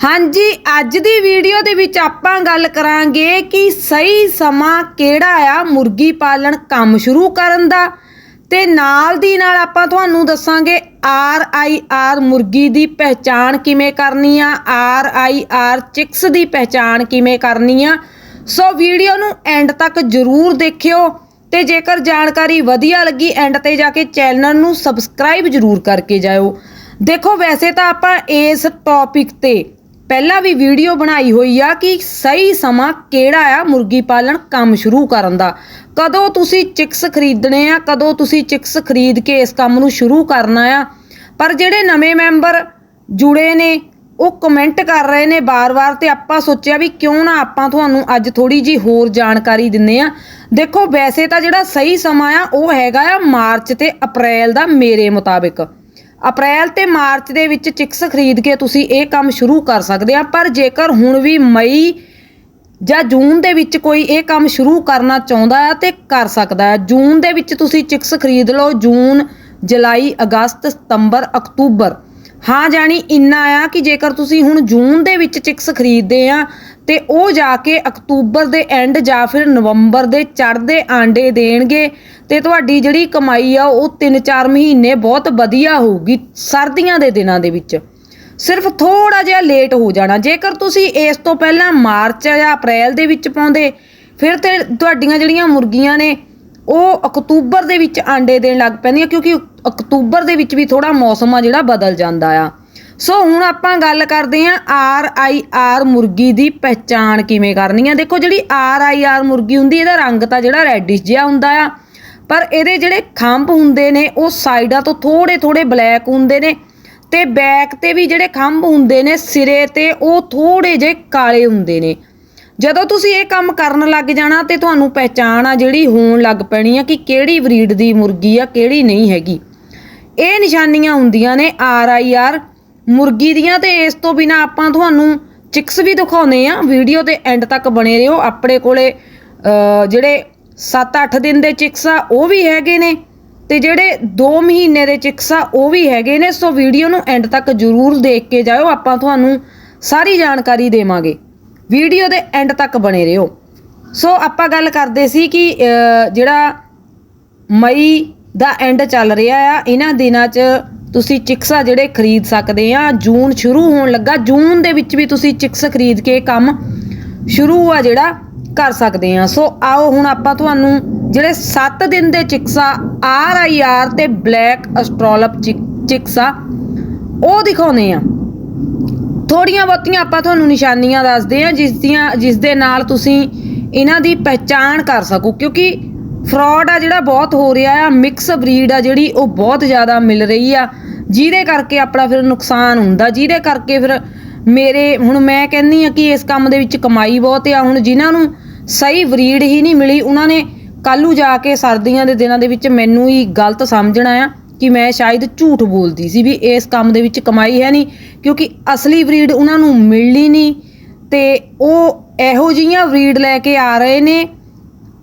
ਹਾਂਜੀ, ਅੱਜ ਦੀ ਵੀਡੀਓ ਦੇ ਵਿੱਚ ਆਪਾਂ ਗੱਲ ਕਰਾਂਗੇ ਕਿ ਸਹੀ ਸਮਾਂ ਕਿਹੜਾ ਆ ਮੁਰਗੀ ਪਾਲਣ ਕੰਮ ਸ਼ੁਰੂ ਕਰਨ ਦਾ। ਤੇ ਨਾਲ ਦੀ ਨਾਲ ਆਪਾਂ ਤੁਹਾਨੂੰ ਦੱਸਾਂਗੇ ਆਰ ਆਈ ਆਰ ਮੁਰਗੀ ਦੀ ਪਹਿਚਾਣ ਕਿਵੇਂ ਕਰਨੀ ਆ, ਆਰ ਆਈ ਆਰ ਚਿਕਸ ਦੀ ਪਹਿਚਾਣ ਕਿਵੇਂ ਕਰਨੀ ਆ। ਸੋ ਵੀਡੀਓ ਨੂੰ ਐਂਡ ਤੱਕ ਜਰੂਰ ਦੇਖਿਓ ਤੇ ਜੇਕਰ ਜਾਣਕਾਰੀ ਵਧੀਆ ਲੱਗੀ ਐਂਡ ਤੇ ਜਾ ਕੇ ਚੈਨਲ ਨੂੰ ਸਬਸਕ੍ਰਾਈਬ ਜਰੂਰ ਕਰਕੇ ਜਾਇਓ। ਦੇਖੋ, ਵੈਸੇ ਤਾਂ ਆਪਾਂ ਇਸ ਟੌਪਿਕ ਤੇ ਪਹਿਲਾਂ ਵੀ ਵੀਡੀਓ ਬਣਾਈ ਹੋਈ ਆ ਕਿ ਸਹੀ ਸਮਾਂ ਕਿਹੜਾ ਆ ਮੁਰਗੀ ਪਾਲਣ ਕੰਮ ਸ਼ੁਰੂ ਕਰਨ ਦਾ। ਕਦੋਂ ਤੁਸੀਂ ਚਿਕਸ ਖਰੀਦਣੇ ਆ, ਕਦੋਂ ਤੁਸੀਂ ਚਿਕਸ ਖਰੀਦ ਕੇ ਇਸ ਕੰਮ ਨੂੰ ਸ਼ੁਰੂ ਕਰਨਾ ਆ। ਪਰ ਜਿਹੜੇ ਨਵੇਂ ਮੈਂਬਰ ਜੁੜੇ ਨੇ, ਉਹ ਕਮੈਂਟ ਕਰ ਰਹੇ ਨੇ ਬਾਰ-ਬਾਰ ਤੇ ਆਪਾਂ ਸੋਚਿਆ ਵੀ ਕਿਉਂ ਨਾ ਆਪਾਂ ਤੁਹਾਨੂੰ ਅੱਜ ਥੋੜੀ ਜੀ ਹੋਰ ਜਾਣਕਾਰੀ ਦਿੰਨੇ ਆ। ਦੇਖੋ, ਵੈਸੇ ਤਾਂ ਜਿਹੜਾ ਸਹੀ ਸਮਾਂ ਆ, ਉਹ ਹੈਗਾ ਆ ਮਾਰਚ ਤੇ ਅਪ੍ਰੈਲ ਦਾ ਮੇਰੇ ਮੁਤਾਬਿਕ। ਅਪ੍ਰੈਲ ਤੇ ਮਾਰਚ ਦੇ ਵਿੱਚ ਚਿਕਸ ਖਰੀਦ ਕੇ ਤੁਸੀਂ ਇਹ ਕੰਮ ਸ਼ੁਰੂ ਕਰ ਸਕਦੇ ਆ, ਪਰ ਜੇਕਰ ਹੁਣ ਵੀ ਮਈ ਜਾਂ ਜੂਨ ਦੇ ਵਿੱਚ ਕੋਈ ਇਹ ਕੰਮ ਸ਼ੁਰੂ ਕਰਨਾ ਚਾਹੁੰਦਾ ਹੈ ਤੇ ਕਰ ਸਕਦਾ ਹੈ ਜੂਨ ਦੇ ਵਿੱਚ ਤੁਸੀਂ ਚਿਕਸ ਖਰੀਦ ਲਓ, ਜੂਨ, ਜੁਲਾਈ, ਅਗਸਤ, ਸਤੰਬਰ, ਅਕਤੂਬਰ। ਹਾਂ, ਜਾਣੀ ਇੰਨਾ ਆ ਕਿ ਜੇਕਰ ਤੁਸੀਂ ਹੁਣ ਜੂਨ ਦੇ ਵਿੱਚ ਚਿਕਸ ਖਰੀਦਦੇ ਆ ਤੇ ਉਹ ਜਾ ਕੇ ਅਕਤੂਬਰ ਦੇ ਐਂਡ ਜਾਂ ਫਿਰ ਨਵੰਬਰ ਦੇ ਚੜ੍ਹਦੇ ਆਂਡੇ ਦੇਣਗੇ। ਤੇ ਤੁਹਾਡੀ ਜਿਹੜੀ ਕਮਾਈ ਆ, ਉਹ 3-4 ਮਹੀਨੇ ਬਹੁਤ ਵਧੀਆ ਹੋਊਗੀ ਸਰਦੀਆਂ ਦੇ ਦਿਨਾਂ ਦੇ ਵਿੱਚ। ਸਿਰਫ ਥੋੜਾ ਜਿਹਾ ਲੇਟ ਹੋ ਜਾਣਾ। ਜੇਕਰ ਤੁਸੀਂ ਇਸ ਤੋਂ ਪਹਿਲਾਂ ਮਾਰਚ ਜਾਂ ਅਪ੍ਰੈਲ ਦੇ ਵਿੱਚ ਪਾਉਂਦੇ, ਫਿਰ ਤੇ ਤੁਹਾਡੀਆਂ ਜਿਹੜੀਆਂ ਮੁਰਗੀਆਂ ਨੇ, ਉਹ ਅਕਤੂਬਰ ਦੇ ਵਿੱਚ ਆਂਡੇ ਦੇਣ ਲੱਗ ਪੈਂਦੀਆਂ, ਕਿਉਂਕਿ ਅਕਤੂਬਰ ਦੇ ਵਿੱਚ ਵੀ ਥੋੜਾ ਮੌਸਮ ਆ ਜਿਹੜਾ ਬਦਲ ਜਾਂਦਾ ਆ। ਸੋ ਹੁਣ ਆਪਾਂ ਗੱਲ ਕਰਦੇ ਆਂ ਆਰ ਆਈ ਆਰ ਮੁਰਗੀ ਦੀ ਪਹਿਚਾਣ ਕਿਵੇਂ ਕਰਨੀ ਆ। ਦੇਖੋ ਜਿਹੜੀ ਆਰ ਆਈ ਆਰ ਮੁਰਗੀ ਹੁੰਦੀ, ਇਹਦਾ ਰੰਗ ਤਾਂ ਜਿਹੜਾ ਰੈਡਿਸ਼ ਜਿਹਾ ਹੁੰਦਾ ਆ, ਪਰ ਇਹਦੇ ਜਿਹੜੇ ਖੰਭ ਹੁੰਦੇ ਨੇ, ਉਹ ਸਾਈਡਾਂ ਤੋਂ ਥੋੜੇ ਥੋੜੇ ਬਲੈਕ ਹੁੰਦੇ ਨੇ ਤੇ ਬੈਕ ਤੇ ਵੀ ਜਿਹੜੇ ਖੰਭ ਹੁੰਦੇ ਨੇ, ਸਿਰੇ ਤੇ ਉਹ ਥੋੜੇ ਜਿਹੇ ਕਾਲੇ ਹੁੰਦੇ ਨੇ। ਜਦੋਂ ਤੁਸੀਂ ਇਹ ਕੰਮ ਕਰਨ ਲੱਗ ਜਾਣਾ ਤੇ ਤੁਹਾਨੂੰ ਪਹਿਚਾਣ ਆ ਜਿਹੜੀ ਹੋਣ ਲੱਗ ਪੈਣੀ ਆ ਕਿ ਕਿਹੜੀ ਬਰੀਡ ਦੀ ਮੁਰਗੀ ਆ, ਕਿਹੜੀ ਨਹੀਂ ਹੈਗੀ। ਇਹ ਨਿਸ਼ਾਨੀਆਂ ਹੁੰਦੀਆਂ ਨੇ ਆਰ ਆਈ ਆਰ ਮੁਰਗੀ ਦੀਆਂ ਤੇ ਇਸ ਤੋਂ ਬਿਨਾ ਆਪਾਂ ਤੁਹਾਨੂੰ ਚਿਕਸ ਵੀ ਦਿਖਾਉਨੇ ਆ। ਵੀਡੀਓ ਦੇ ਐਂਡ ਤੱਕ ਬਣੇ ਰਹੋ। ਆਪਣੇ ਕੋਲੇ ਜਿਹੜੇ 7-8 ਦਿਨ ਦੇ ਚਿਕਸ ਆ, ਉਹ ਵੀ ਹੈਗੇ ਨੇ। ਤੇ ਜਿਹੜੇ 2 ਮਹੀਨੇ ਦੇ ਚਿਕਸ ਆ, ਉਹ ਵੀ ਹੈਗੇ ਨੇ। ਸੋ ਵੀਡੀਓ ਨੂੰ ਐਂਡ ਤੱਕ ਜਰੂਰ ਦੇਖ ਕੇ ਜਾਇਓ। ਆਪਾਂ ਤੁਹਾਨੂੰ ਸਾਰੀ ਜਾਣਕਾਰੀ ਦੇਵਾਂਗੇ। ਵੀਡੀਓ ਦੇ ਐਂਡ ਤੱਕ ਬਣੇ ਰਹੋ। ਸੋ ਆਪਾਂ ਗੱਲ ਕਰਦੇ ਸੀ ਕਿ ਜਿਹੜਾ ਮਈ ਦਾ ਐਂਡ ਚੱਲ ਰਿਹਾ ਆ। ਇਹਨਾਂ ਦਿਨਾਂ 'ਚ ਤੁਸੀਂ ਚਿਕਸਾ ਜਿਹੜੇ ਖਰੀਦ ਸਕਦੇ ਆ, ਜੂਨ ਸ਼ੁਰੂ ਹੋਣ ਲੱਗਾ। ਜੂਨ ਦੇ ਵਿੱਚ ਵੀ ਤੁਸੀਂ ਚਿਕਸ ਖਰੀਦ ਕੇ ਕੰਮ ਸ਼ੁਰੂ ਆ ਜਿਹੜਾ, ਕਰ ਸਕਦੇ ਆ। ਸੋ ਆਓ ਹੁਣ ਆਪਾਂ ਤੁਹਾਨੂੰ ਜਿਹੜੇ 7 ਦਿਨ ਦੇ ਚਿਕਸਾ, ਆਰ ਆਈ ਆਰ ਤੇ ਬਲੈਕ ਐਸਟ੍ਰੋਲਪ ਚਿਕਸਾ, ਉਹ ਦਿਖਾਉਨੇ ਆ। ਥੋੜੀਆਂ ਬਹੁਤੀਆਂ ਆਪਾਂ ਤੁਹਾਨੂੰ ਨਿਸ਼ਾਨੀਆਂ ਦੱਸਦੇ ਆ, ਜਿਸ ਦੀਆਂ, ਜਿਸ ਦੇ ਨਾਲ ਤੁਸੀਂ ਇਹਨਾਂ ਦੀ ਪਹਿਚਾਣ ਕਰ ਸਕੋ। ਕਿਉਂਕਿ ਫਰਾਡ ਆ ਜਿਹੜਾ ਬਹੁਤ ਹੋ ਰਿਹਾ ਆ, ਮਿਕਸ ਬਰੀਡ ਆ ਜਿਹੜੀ ਉਹ ਬਹੁਤ ਜ਼ਿਆਦਾ ਮਿਲ ਰਹੀ ਆ। ਜਿਹਦੇ ਕਰਕੇ ਆਪਣਾ ਫਿਰ ਨੁਕਸਾਨ ਹੁੰਦਾ, ਜਿਹਦੇ ਕਰਕੇ ਫਿਰ ਮੇਰੇ, ਹੁਣ ਮੈਂ ਕਹਿੰਨੀ ਆ ਕਿ ਇਸ ਕੰਮ ਦੇ ਵਿੱਚ ਕਮਾਈ ਬਹੁਤ ਆ। ਹੁਣ ਜਿਨ੍ਹਾਂ ਨੂੰ ਸਹੀ ਬਰੀਡ ਹੀ ਨਹੀਂ ਮਿਲੀ, ਉਹਨਾਂ ਨੇ ਕੱਲੂ ਜਾ ਕੇ ਸਰਦੀਆਂ ਦੇ ਦਿਨਾਂ ਦੇ ਵਿੱਚ ਮੈਨੂੰ ਹੀ ਗਲਤ ਸਮਝਣਾ ਆ ਕਿ ਮੈਂ ਸ਼ਾਇਦ ਝੂਠ ਬੋਲਦੀ ਸੀ ਵੀ ਇਸ ਕੰਮ ਦੇ ਵਿੱਚ ਕਮਾਈ ਹੈ ਨਹੀਂ, ਕਿਉਂਕਿ ਅਸਲੀ ਬਰੀਡ ਉਹਨਾਂ ਨੂੰ ਮਿਲਣੀ ਨਹੀਂ ਤੇ ਉਹ ਇਹੋ ਜਿਹੀਆਂ ਬਰੀਡ ਲੈ ਕੇ ਆ ਰਹੇ ਨੇ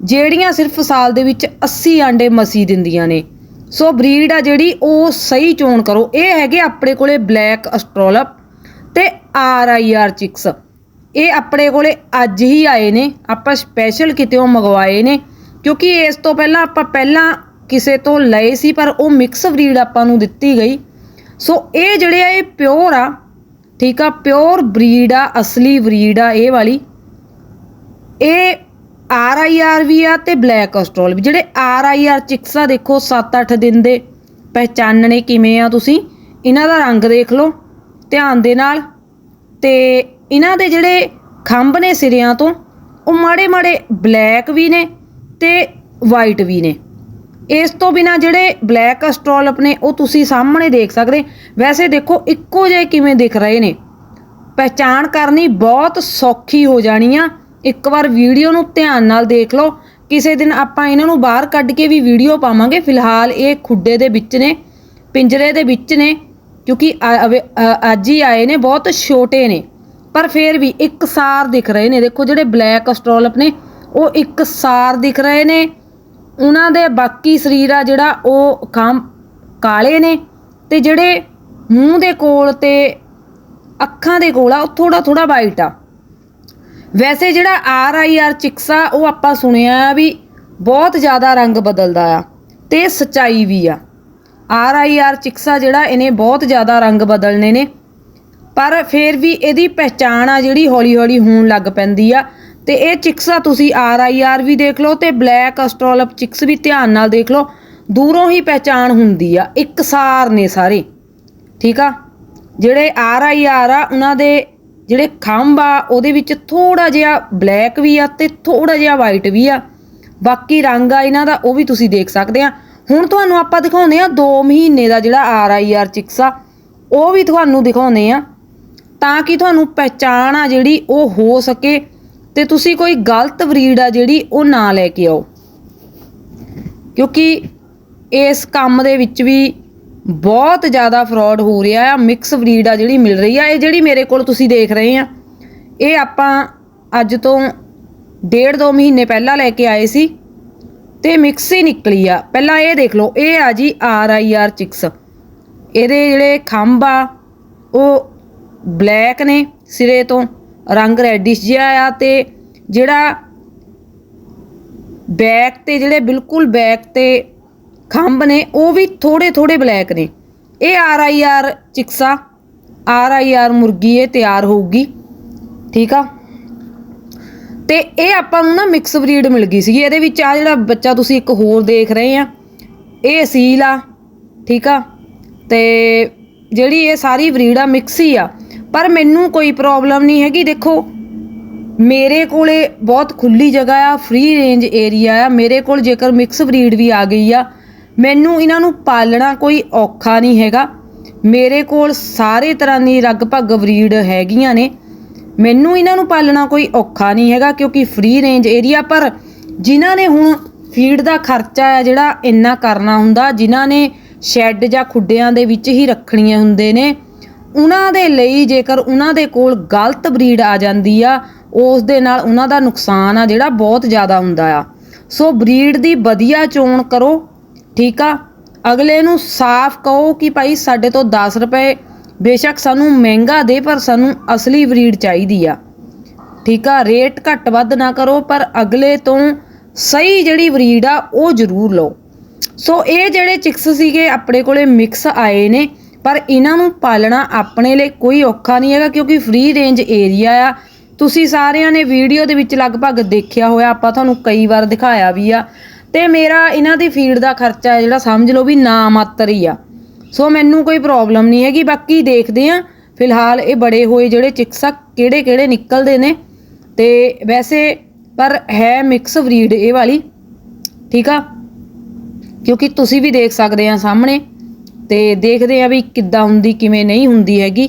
ਜਿਹੜੀਆਂ ਸਿਰਫ ਸਾਲ ਦੇ ਵਿੱਚ 80 ਆਂਡੇ ਮਸੀ ਦਿੰਦੀਆਂ ਨੇ। ਸੋ ਬਰੀਡ ਆ ਜਿਹੜੀ ਉਹ ਸਹੀ ਚੋਣ ਕਰੋ। ਇਹ ਹੈਗੇ ਆਪਣੇ ਕੋਲੇ ਬਲੈਕ ਐਸਟ੍ਰੋਲਪ ਤੇ ਆਰ ਆਈ ਆਰ ਚਿਕਸ। ਇਹ ਆਪਣੇ ਕੋਲੇ ਅੱਜ ਹੀ ਆਏ ਨੇ। ਆਪਾਂ ਸਪੈਸ਼ਲ ਕਿਤੇੋਂ ਮੰਗਵਾਏ ਨੇ, ਕਿਉਂਕਿ ਇਸ ਤੋਂ ਪਹਿਲਾਂ ਆਪਾਂ ਪਹਿਲਾਂ ਕਿਸੇ ਤੋਂ ਲਏ ਸੀ, ਪਰ ਉਹ ਮਿਕਸ ਬਰੀਡ ਆਪਾਂ ਨੂੰ ਦਿੱਤੀ ਗਈ। ਸੋ ਇਹ ਜਿਹੜੇ ਆ, ਇਹ ਪਿਓਰ ਆ। ਠੀਕ ਆ, ਪਿਓਰ ਬਰੀਡ ਆ, ਅਸਲੀ ਬਰੀਡ ਆ ਇਹ ਵਾਲੀ। ਇਹ ਆਰ ਆਈ ਆਰ ਵੀ ਆ ਤੇ ਬਲੈਕ ਐਸਟ੍ਰੋਲ ਵੀ। ਜਿਹੜੇ ਆਰ ਆਈ ਆਰ ਚਿਕਸਾ ਦੇਖੋ 7-8 ਦਿਨ ਦੇ ਪਹਿਚਾਨਣੇ ਕਿਵੇਂ ਆ ਤੁਸੀਂ, ਇਹਨਾਂ ਦਾ ਰੰਗ ਦੇਖ ਲਓ, ਧਿਆਨ ਦੇ ਨਾਲ। ਤੇ ਇਹਨਾਂ ਦੇ ਜਿਹੜੇ ਖੰਭ ਨੇ ਸਿਰਿਆਂ ਤੋਂ, ਉਹ ਮਾੜੇ ਮਾੜੇ ਬਲੈਕ ਵੀ ਨੇ ਤੇ ਵਾਈਟ ਵੀ ਨੇ। ਇਸ ਤੋਂ ਬਿਨਾ ਜਿਹੜੇ ਬਲੈਕ ਐਸਟ੍ਰੋਲਪ ਆਪਣੇ, ਉਹ ਤੁਸੀਂ ਸਾਹਮਣੇ ਦੇਖ ਸਕਦੇ। ਵੈਸੇ ਦੇਖੋ, ਇੱਕੋ ਜਿਹੇ ਕਿਵੇਂ ਦਿਖ ਰਹੇ ਨੇ। ਪਹਿਚਾਣ ਕਰਨੀ ਬਹੁਤ ਸੌਖੀ ਹੋ ਜਾਣੀ ਆ। ਇੱਕ ਵਾਰ ਵੀਡੀਓ ਨੂੰ ਧਿਆਨ ਨਾਲ ਦੇਖ ਲਓ। ਕਿਸੇ ਦਿਨ ਆਪਾਂ ਇਹਨਾਂ ਨੂੰ ਬਾਹਰ ਕੱਢ ਕੇ ਵੀ ਵੀਡੀਓ ਪਾਵਾਂਗੇ। ਫਿਲਹਾਲ ਇਹ ਖੁੱਡੇ ਦੇ ਵਿੱਚ ਨੇ, ਪਿੰਜਰੇ ਦੇ ਵਿੱਚ ਨੇ, ਕਿਉਂਕਿ ਅੱਜ ਹੀ ਆਏ ਨੇ, ਬਹੁਤ ਛੋਟੇ ਨੇ। ਪਰ ਫਿਰ ਵੀ ਇੱਕ ਸਾਰ ਦਿਖ ਰਹੇ ਨੇ। ਦੇਖੋ ਜਿਹੜੇ ਬਲੈਕ ਐਸਟ੍ਰੋਲਪ ਨੇ, ਉਹ ਇੱਕ ਸਾਰ ਦਿਖ ਰਹੇ ਨੇ। ਉਹਨਾਂ ਦੇ ਬਾਕੀ ਸਰੀਰ ਆ ਜਿਹੜਾ, ਉਹ ਕੰਮ ਕਾਲੇ ਨੇ ਤੇ ਜਿਹੜੇ ਮੂੰਹ ਦੇ ਕੋਲ ਤੇ ਅੱਖਾਂ ਦੇ ਕੋਲ ਆ, ਉਹ ਥੋੜਾ ਥੋੜਾ ਵਾਈਟ ਆ। ਵੈਸੇ ਜਿਹੜਾ ਆਰ ਆਈ ਆਰ ਚਿਕਸ ਆ ਉਹ ਆਪਾਂ ਸੁਣਿਆ ਆ ਵੀ ਬਹੁਤ ਜ਼ਿਆਦਾ ਰੰਗ ਬਦਲਦਾ ਆ ਤੇ ਸਚਾਈ ਵੀ ਆ। ਆਰ ਆਈ ਆਰ ਚਿਕਸਾ ਜਿਹੜਾ, ਇਹਨੇ ਬਹੁਤ ਜ਼ਿਆਦਾ ਰੰਗ ਬਦਲਨੇ ਨੇ। ਪਰ ਫਿਰ ਵੀ ਇਹਦੀ ਪਹਿਚਾਣ ਆ ਜਿਹੜੀ ਹੌਲੀ ਹੌਲੀ ਹੋਣ ਲੱਗ ਪੈਂਦੀ ਆ। ਤੇ ਇਹ ਚਿਕਸਾ ਤੁਸੀਂ ਆਰ ਆਈ ਆਰ ਵੀ ਦੇਖ ਲਓ ਤੇ ਬਲੈਕ ਅਸਟ੍ਰੋਲਪ ਚਿਕਸ ਵੀ ਧਿਆਨ ਨਾਲ ਦੇਖ ਲਓ, ਦੂਰੋਂ ਹੀ ਪਹਿਚਾਣ ਹੁੰਦੀ ਆ। ਇੱਕਸਾਰ ਨੇ ਸਾਰੇ। ਠੀਕ ਆ? ਜਿਹੜੇ ਆਰ ਆਈ ਆਰ ਆ, ਉਹਨਾਂ ਦੇ ਜਿਹੜੇ ਖੰਭ ਆ, ਉਹਦੇ ਵਿੱਚ ਥੋੜਾ ਜਿਹਾ ਬਲੈਕ ਵੀ ਆ ਤੇ ਥੋੜਾ ਜਿਹਾ ਵਾਈਟ ਵੀ ਆ। ਬਾਕੀ ਰੰਗ ਆ ਇਹਨਾਂ ਦਾ, ਉਹ ਵੀ ਤੁਸੀਂ ਦੇਖ ਸਕਦੇ ਆ। ਹੁਣ ਤੁਹਾਨੂੰ ਆਪਾਂ ਦਿਖਾਉਂਦੇ ਆ 2 ਮਹੀਨੇ ਦਾ ਜਿਹੜਾ ਆਰ ਆਈ ਆਰ ਚਿਕਸ ਆ ਉਹ ਵੀ ਤੁਹਾਨੂੰ ਦਿਖਾਉਂਦੇ ਆ। ਤਾਂ ਕਿ ਤੁਹਾਨੂੰ ਪਹਿਚਾਣ ਆ ਜਿਹੜੀ ਉਹ ਹੋ ਸਕੇ ਤੇ ਤੁਸੀਂ ਕੋਈ ਗਲਤ ਬਰੀਡ ਆ ਜਿਹੜੀ ਉਹ ਨਾ ਲੈ ਕੇ ਆਓ। ਕਿਉਂਕਿ ਇਸ ਕੰਮ ਦੇ ਵਿੱਚ ਵੀ ਬਹੁਤ ਜ਼ਿਆਦਾ ਫਰਾਡ ਹੋ ਰਿਹਾ ਆ ਮਿਕਸ ਬਰੀਡ ਆ ਜਿਹੜੀ ਮਿਲ ਰਹੀ ਆ, ਇਹ ਜਿਹੜੀ ਮੇਰੇ ਕੋਲ ਤੁਸੀਂ ਦੇਖ ਰਹੇ ਆ। ਇਹ ਆਪਾਂ ਅੱਜ ਤੋਂ ਡੇਢ ਦੋ ਮਹੀਨੇ ਪਹਿਲਾਂ ਲੈ ਕੇ ਆਏ ਸੀ ਤੇ ਮਿਕਸ ਹੀ ਨਿਕਲੀ ਆ। ਪਹਿਲਾਂ ਇਹ ਦੇਖ ਲਓ, ਇਹ ਆ ਜੀ ਆਰ ਆਈ ਆਰ ਚਿਕਸ ਇਹਦੇ ਜਿਹੜੇ ਖੰਭ ਆ, ਉਹ ਬਲੈਕ ਨੇ ਸਿਰੇ ਤੋਂ, ਰੰਗ ਰੈਡਿਸ਼ ਜਿਹਾ ਆ ਤੇ ਜਿਹੜਾ ਬੈਕ ਤੇ, ਜਿਹੜੇ ਬਿਲਕੁਲ ਬੈਕ ਤੇ ਖੰਭ ਨੇ, ਉਹ ਵੀ ਥੋੜੇ ਥੋੜੇ ਬਲੈਕ ਨੇ। ਇਹ ਆਰ ਆਈ ਆਰ ਚਿਕਸਾ, ਆਰ ਆਈ ਆਰ ਮੁਰਗੀ ਇਹ ਤਿਆਰ ਹੋਊਗੀ, ਠੀਕ ਆ? ਤੇ ਇਹ ਆਪਾਂ ਨੂੰ ਨਾ ਮਿਕਸ ਬਰੀਡ ਮਿਲ ਗਈ ਸੀਗੀ। ਇਹਦੇ ਵਿੱਚ ਆ ਜਿਹੜਾ ਬੱਚਾ ਤੁਸੀਂ ਇੱਕ ਹੋਰ ਦੇਖ ਰਹੇ ਆ, ਇਹ ਅਸੀਲ ਆ, ਠੀਕ ਆ? ਤੇ ਜਿਹੜੀ ਇਹ ਸਾਰੀ ਬਰੀਡ ਆ, ਮਿਕਸ ਹੀ ਆ, ਪਰ ਮੈਨੂੰ ਕੋਈ ਪ੍ਰੋਬਲਮ ਨਹੀਂ ਹੈਗੀ। ਦੇਖੋ, ਮੇਰੇ ਕੋਲੇ ਬਹੁਤ ਖੁੱਲੀ ਜਗ੍ਹਾ ਆ, ਫ੍ਰੀ ਰੇਂਜ ਏਰੀਆ ਆ। ਮੇਰੇ ਕੋਲ ਜੇਕਰ ਮਿਕਸ ਬਰੀਡ ਵੀ ਆ ਗਈ ਆ ਮੈਨੂੰ ਇਹਨਾਂ ਨੂੰ ਪਾਲਣਾ ਕੋਈ ਔਖਾ ਨਹੀਂ ਹੈਗਾ। ਮੇਰੇ ਕੋਲ ਸਾਰੇ ਤਰ੍ਹਾਂ ਦੀ ਲਗਭਗ ਬਰੀਡ ਹੈਗੀਆਂ ਨੇ। ਮੈਨੂੰ ਇਹਨਾਂ ਨੂੰ ਪਾਲਣਾ ਕੋਈ ਔਖਾ ਨਹੀਂ ਹੈਗਾ ਕਿਉਂਕਿ ਫ੍ਰੀ ਰੇਂਜ ਏਰੀਆ ਪਰ ਜਿਨ੍ਹਾਂ ਨੇ ਹੁਣ ਫੀਡ ਦਾ ਖਰਚਾ ਹੈ ਜਿਹੜਾ ਇੰਨਾ ਕਰਨਾ ਹੁੰਦਾ, ਜਿਨ੍ਹਾਂ ਨੇ ਸ਼ੈੱਡ ਜਾਂ ਖੁੱਡਿਆਂ ਦੇ ਵਿੱਚ ਹੀ ਰੱਖਣੀਆਂ ਹੁੰਦੇ ਨੇ, ਉਹਨਾਂ ਦੇ ਲਈ ਜੇਕਰ ਉਹਨਾਂ ਦੇ ਕੋਲ ਗਲਤ ਬਰੀਡ ਆ ਜਾਂਦੀ ਆ, ਉਸ ਦੇ ਨਾਲ ਉਹਨਾਂ ਦਾ ਨੁਕਸਾਨ ਆ ਜਿਹੜਾ ਬਹੁਤ ਜ਼ਿਆਦਾ ਹੁੰਦਾ ਆ। ਸੋ ਬਰੀਡ ਦੀ ਵਧੀਆ ਚੋਣ ਕਰੋ ਠੀਕ ਆ? ਅਗਲੇ ਨੂੰ ਸਾਫ਼ ਕਹੋ ਕਿ ਭਾਈ ਸਾਡੇ ਤੋਂ 10 ਰੁਪਏ। ਬੇਸ਼ੱਕ ਸਾਨੂੰ ਮਹਿੰਗਾ ਦੇ, ਪਰ ਸਾਨੂੰ ਅਸਲੀ ਬਰੀਡ ਚਾਹੀਦੀ ਆ। ਠੀਕ ਆ? ਰੇਟ ਘੱਟ ਵੱਧ ਨਾ ਕਰੋ, ਪਰ ਅਗਲੇ ਤੋਂ ਸਹੀ ਜਿਹੜੀ ਬਰੀਡ ਆ, ਉਹ ਜ਼ਰੂਰ ਲਓ। ਸੋ ਇਹ ਜਿਹੜੇ ਚਿਕਸ ਸੀਗੇ ਆਪਣੇ ਕੋਲੇ ਮਿਕਸ ਆਏ ਨੇ, ਪਰ ਇਹਨਾਂ ਨੂੰ ਪਾਲਣਾ ਆਪਣੇ ਲਈ ਕੋਈ ਔਖਾ ਨਹੀਂ ਹੈਗਾ, ਕਿਉਂਕਿ ਫ੍ਰੀ ਰੇਂਜ ਏਰੀਆ ਆ। ਤੁਸੀਂ ਸਾਰਿਆਂ ਨੇ ਵੀਡੀਓ ਦੇ ਵਿੱਚ ਲਗਭਗ ਦੇਖਿਆ ਹੋਇਆ, ਆਪਾਂ ਤੁਹਾਨੂੰ ਕਈ ਵਾਰ ਦਿਖਾਇਆ ਵੀ ਆ। ਤੇ ਮੇਰਾ ਇਹਨਾਂ ਦੀ ਫੀਡ ਦਾ ਖਰਚਾ ਹੈ ਜਿਹੜਾ ਸਮਝ ਲਓ ਵੀ ਨਾ ਮਾਤਰ ਹੀ ਆ। ਸੋ ਮੈਨੂੰ ਕੋਈ ਪ੍ਰੋਬਲਮ ਨਹੀਂ ਹੈਗੀ, ਬਾਕੀ ਦੇਖਦੇ ਆ ਫਿਲਹਾਲ ਇਹ ਬੜੇ ਹੋਏ ਜਿਹੜੇ ਚਿਕਸ ਆ ਕਿਹੜੇ ਕਿਹੜੇ ਨਿਕਲਦੇ ਨੇ। ਤੇ ਵੈਸੇ ਪਰ ਹੈ ਮਿਕਸ ਬਰੀਡ ਇਹ ਵਾਲੀ, ਠੀਕ ਆ? ਕਿਉਂਕਿ ਤੁਸੀਂ ਵੀ ਦੇਖ ਸਕਦੇ ਆ ਸਾਹਮਣੇ ਤੇ ਦੇਖਦੇ ਆ ਵੀ ਕਿੱਦਾਂ ਹੁੰਦੀ, ਕਿਵੇਂ ਨਹੀਂ ਹੁੰਦੀ ਹੈਗੀ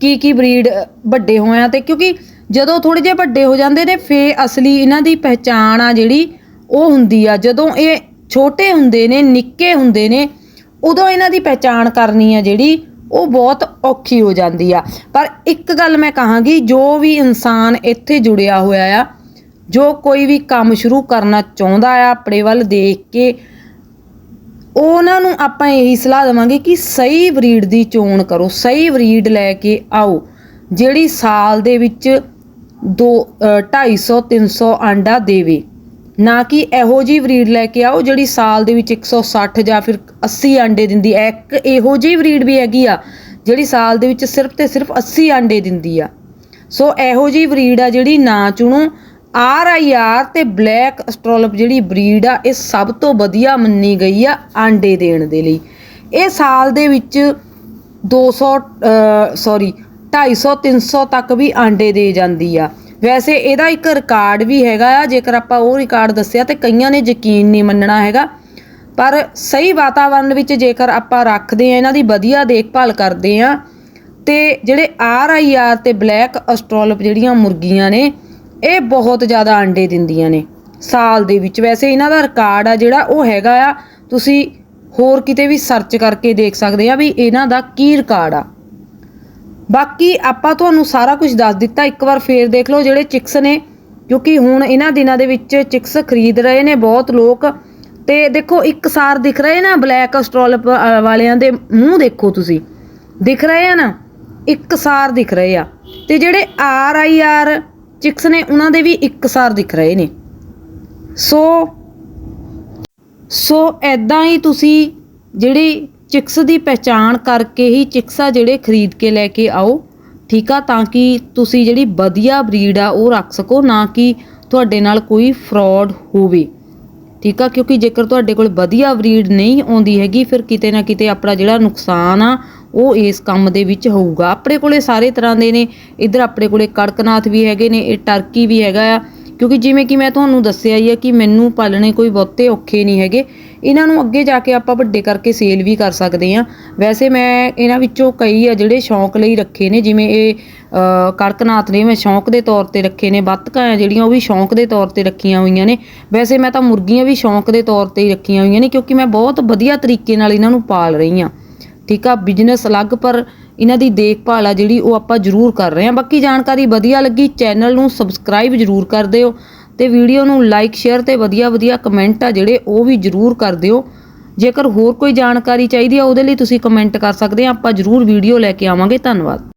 ਕੀ ਕੀ ਬਰੀਡ ਵੱਡੇ ਹੋਇਆ ਤੇ ਕਿਉਂਕਿ ਜਦੋਂ ਥੋੜੇ ਜਿਹੇ ਵੱਡੇ ਹੋ ਜਾਂਦੇ ਨੇ ਫੇ ਅਸਲੀ ਇਹਨਾਂ ਦੀ ਪਹਿਚਾਣ ਆ ਜਿਹੜੀ ਉਹ ਹੁੰਦੀ ਆ, ਜਦੋਂ ਇਹ ਛੋਟੇ ਹੁੰਦੇ ਨੇ, ਨਿੱਕੇ ਹੁੰਦੇ ਨੇ, ਉਦੋਂ ਇਹਨਾਂ ਦੀ ਪਹਿਚਾਣ ਕਰਨੀ ਆ ਜਿਹੜੀ, ਉਹ ਬਹੁਤ ਔਖੀ ਹੋ ਜਾਂਦੀ ਆ। ਪਰ ਇੱਕ ਗੱਲ ਮੈਂ ਕਹਾਂਗੀ, ਜੋ ਵੀ ਇਨਸਾਨ ਇੱਥੇ ਜੁੜਿਆ ਹੋਇਆ ਆ, ਜੋ ਕੋਈ ਵੀ ਕੰਮ ਸ਼ੁਰੂ ਕਰਨਾ ਚਾਹੁੰਦਾ ਆ ਆਪਣੇ ਵੱਲ ਦੇਖ ਕੇ, ਉਹਨਾਂ ਨੂੰ ਆਪਾਂ ਇਹੀ ਸਲਾਹ ਦੇਵਾਂਗੇ ਕਿ ਸਹੀ ਬਰੀਡ ਦੀ ਚੋਣ ਕਰੋ, ਸਹੀ ਬਰੀਡ ਲੈ ਕੇ ਆਓ, ਜਿਹੜੀ ਸਾਲ ਦੇ ਵਿੱਚ 2 250 300 ਆਂਡਾ ਦੇਵੇ। ਨਾ ਕਿ ਇਹੋ ਜੀ ਬਰੀਡ ਲੈ ਕੇ ਆਓ ਜਿਹੜੀ ਸਾਲ ਦੇ ਵਿੱਚ 160 ਜਾਂ ਫਿਰ 80 ਆਂਡੇ ਦਿੰਦੀ ਹੈ। ਇੱਕ ਇਹੋ ਜੀ ਬਰੀਡ ਵੀ ਹੈਗੀ ਆ ਜਿਹੜੀ ਸਾਲ ਦੇ ਵਿੱਚ ਸਿਰਫ ਤੇ ਸਿਰਫ 80 ਆਂਡੇ ਦਿੰਦੀ ਆ। ਸੋ ਇਹੋ ਜੀ ਬਰੀਡ ਆ ਜਿਹੜੀ ਨਾ ਚੁਣੋ। ਆਰ ਆਈ ਆਰ ਤੇ ਬਲੈਕ ਐਸਟ੍ਰੋਲਪ ਜਿਹੜੀ ਬਰੀਡ ਆ, ਇਹ ਸਭ ਤੋਂ ਵਧੀਆ ਮੰਨੀ ਗਈ ਆ ਆਂਡੇ ਦੇਣ ਦੇ ਲਈ। ਇਹ ਸਾਲ ਦੇ ਵਿੱਚ 200 ਸੌਰੀ 250 300 ਤੱਕ ਵੀ ਆਂਡੇ ਦੇ ਜਾਂਦੀ ਆ। ਵੈਸੇ ਇਹਦਾ ਇੱਕ ਰਿਕਾਰਡ ਵੀ ਹੈਗਾ ਆ, ਜੇਕਰ ਆਪਾਂ ਉਹ ਰਿਕਾਰਡ ਦੱਸਿਆ ਤੇ ਕਈਆਂ ਨੇ ਯਕੀਨ ਨਹੀਂ ਮੰਨਣਾ ਹੈਗਾ। ਪਰ ਸਹੀ ਵਾਤਾਵਰਣ ਵਿੱਚ ਜੇਕਰ ਆਪਾਂ ਰੱਖਦੇ ਆ ਇਹਨਾਂ ਦੀ ਵਧੀਆ ਦੇਖਭਾਲ ਕਰਦੇ ਆ ਤੇ ਜਿਹੜੇ ਆਰ ਆਈ ਆਰ ਤੇ ਬਲੈਕ ਐਸਟ੍ਰੋਲਪ ਜਿਹੜੀਆਂ ਮੁਰਗੀਆਂ ਨੇ, ਇਹ ਬਹੁਤ ਜ਼ਿਆਦਾ ਅੰਡੇ ਦਿੰਦੀਆਂ ਨੇ। ਸਾਲ ਦੇ ਵਿੱਚ ਵੈਸੇ ਇਹਨਾਂ ਦਾ ਰਿਕਾਰਡ ਆ ਜਿਹੜਾ ਉਹ ਹੈਗਾ ਆ, ਤੁਸੀਂ ਹੋਰ ਕਿਤੇ ਵੀ ਸਰਚ ਕਰਕੇ ਦੇਖ ਸਕਦੇ ਆ ਵੀ ਇਹਨਾਂ ਦਾ ਕੀ ਰਿਕਾਰਡ ਆ। ਬਾਕੀ ਆਪਾਂ ਤੁਹਾਨੂੰ ਸਾਰਾ ਕੁਝ ਦੱਸ ਦਿੱਤਾ। ਇੱਕ ਵਾਰ ਫੇਰ ਦੇਖ ਲਓ ਜਿਹੜੇ ਚਿਕਸ ਨੇ, ਕਿਉਂਕਿ ਹੁਣ ਇਹਨਾਂ ਦਿਨਾਂ ਦੇ ਵਿੱਚ ਚਿਕਸ ਖਰੀਦ ਰਹੇ ਨੇ ਬਹੁਤ ਲੋਕ। ਤੇ ਦੇਖੋ, ਇੱਕ ਸਾਰ ਦਿਖ ਰਹੇ ਨਾ ਬਲੈਕ ਐਸਟ੍ਰੋਲਪ ਵਾਲਿਆਂ ਦੇ ਮੂੰਹ ਦੇਖੋ ਤੁਸੀਂ। ਦਿਖ ਰਹੇ ਆ ਨਾ? ਇੱਕ ਸਾਰ ਦਿਖ ਰਹੇ ਆ। ਤੇ ਜਿਹੜੇ ਆਰ ਆਈ ਆਰ ਚਿਕਸ ਨੇ, ਉਹਨਾਂ ਦੇ ਵੀ ਇੱਕ ਸਾਰ ਦਿਖ ਰਹੇ ਨੇ। ਸੋ ਸੋ ਐਦਾਂ ਹੀ ਤੁਸੀਂ ਜਿਹੜੀ ਚਿਕਸ ਦੀ ਪਹਿਚਾਣ ਕਰਕੇ ਹੀ ਚਿਕਸਾ ਜਿਹੜੇ ਖਰੀਦ ਕੇ ਲੈ ਕੇ ਆਓ। ਠੀਕ ਆ, ਤਾਂ ਕਿ ਤੁਸੀਂ ਜਿਹੜੀ ਵਧੀਆ ਬਰੀਡ ਆ ਉਹ ਰੱਖ ਸਕੋ, ਨਾ ਕਿ ਤੁਹਾਡੇ ਨਾਲ ਕੋਈ ਫਰਾਡ ਹੋਵੇ। ਠੀਕ ਆ, ਕਿਉਂਕਿ ਜੇਕਰ ਤੁਹਾਡੇ ਕੋਲ ਵਧੀਆ ਬਰੀਡ ਨਹੀਂ ਆਉਂਦੀ ਹੈਗੀ, ਫਿਰ ਕਿਤੇ ਨਾ ਕਿਤੇ ਆਪਣਾ ਜਿਹੜਾ ਨੁਕਸਾਨ ਆ, ਉਹ ਇਸ ਕੰਮ ਦੇ ਵਿੱਚ ਹੋਊਗਾ। ਆਪਣੇ ਕੋਲੇ ਸਾਰੇ ਤਰ੍ਹਾਂ ਦੇ ਨੇ। ਇੱਧਰ ਆਪਣੇ ਕੋਲੇ ਕੜਕਨਾਥ ਵੀ ਹੈਗੇ ਨੇ, ਇਹ ਟਰਕੀ ਵੀ ਹੈਗਾ ਆ ਕਿਉਂਕਿ ਜਿਵੇਂ ਕਿ ਮੈਂ ਤੁਹਾਨੂੰ ਦੱਸਿਆ ਹੀ ਹੈ ਕਿ ਮੈਨੂੰ ਪਾਲਣੇ ਕੋਈ ਬਹੁਤੇ ਔਖੇ ਨਹੀਂ ਹੈਗੇ। ਇਹਨਾਂ ਨੂੰ ਅੱਗੇ ਜਾ ਕੇ ਆਪਾਂ ਵੱਡੇ ਕਰਕੇ ਸੇਲ ਵੀ ਕਰ ਸਕਦੇ ਆ ਵੈਸੇ ਮੈਂ ਇਹਨਾਂ ਵਿੱਚੋਂ ਕਈ ਆ ਜਿਹੜੇ ਸ਼ੌਂਕ ਲਈ ਰੱਖੇ ਨੇ ਜਿਵੇਂ ਇਹ ਅ, ਕੜਕਨਾਥ ਨੇ ਮੈਂ ਸ਼ੌਂਕ ਦੇ ਤੌਰ ਤੇ ਰੱਖੇ ਨੇ ਬੱਤਕਾਂ ਆ ਜਿਹੜੀਆਂ ਉਹ ਵੀ ਸ਼ੌਂਕ ਦੇ ਤੌਰ ਤੇ ਰੱਖੀਆਂ ਹੋਈਆਂ ਨੇ। ਵੈਸੇ ਮੈਂ ਤਾਂ ਮੁਰਗੀਆਂ ਵੀ ਸ਼ੌਂਕ ਦੇ ਤੌਰ ਤੇ ਹੀ ਰੱਖੀਆਂ ਹੋਈਆਂ ਨੇ ਕਿਉਂਕਿ ਮੈਂ ਬਹੁਤ ਵਧੀਆ ਤਰੀਕੇ ਨਾਲ ਇਹਨਾਂ ਨੂੰ ਪਾਲ ਰਹੀ ਆ ਠੀਕ ਆ ਬਿਜ਼ਨਸ ਅਲੱਗ ਪਰ ਇਹਨਾਂ ਦੀ ਦੇਖਭਾਲ ਆ ਜਿਹੜੀ ਉਹ ਆਪਾਂ ਜ਼ਰੂਰ ਕਰ ਰਹੇ ਹਾਂ। ਬਾਕੀ ਜਾਣਕਾਰੀ ਵਧੀਆ ਲੱਗੀ, ਚੈਨਲ ਨੂੰ ਸਬਸਕ੍ਰਾਈਬ ਜ਼ਰੂਰ ਕਰ ਦਿਓ ਤੇ ਵੀਡੀਓ ਨੂੰ ਲਾਈਕ, ਸ਼ੇਅਰ ਤੇ ਵਧੀਆ ਵਧੀਆ ਕਮੈਂਟ ਆ ਜਿਹੜੇ ਉਹ ਵੀ ਜ਼ਰੂਰ ਕਰ ਦਿਓ। ਜੇਕਰ ਹੋਰ ਕੋਈ ਜਾਣਕਾਰੀ ਚਾਹੀਦੀ ਆ, ਉਹਦੇ ਲਈ ਤੁਸੀਂ ਕਮੈਂਟ ਕਰ ਸਕਦੇ ਆ। ਆਪਾਂ ਜ਼ਰੂਰ ਵੀਡੀਓ ਲੈ ਕੇ ਆਵਾਂਗੇ। ਧੰਨਵਾਦ।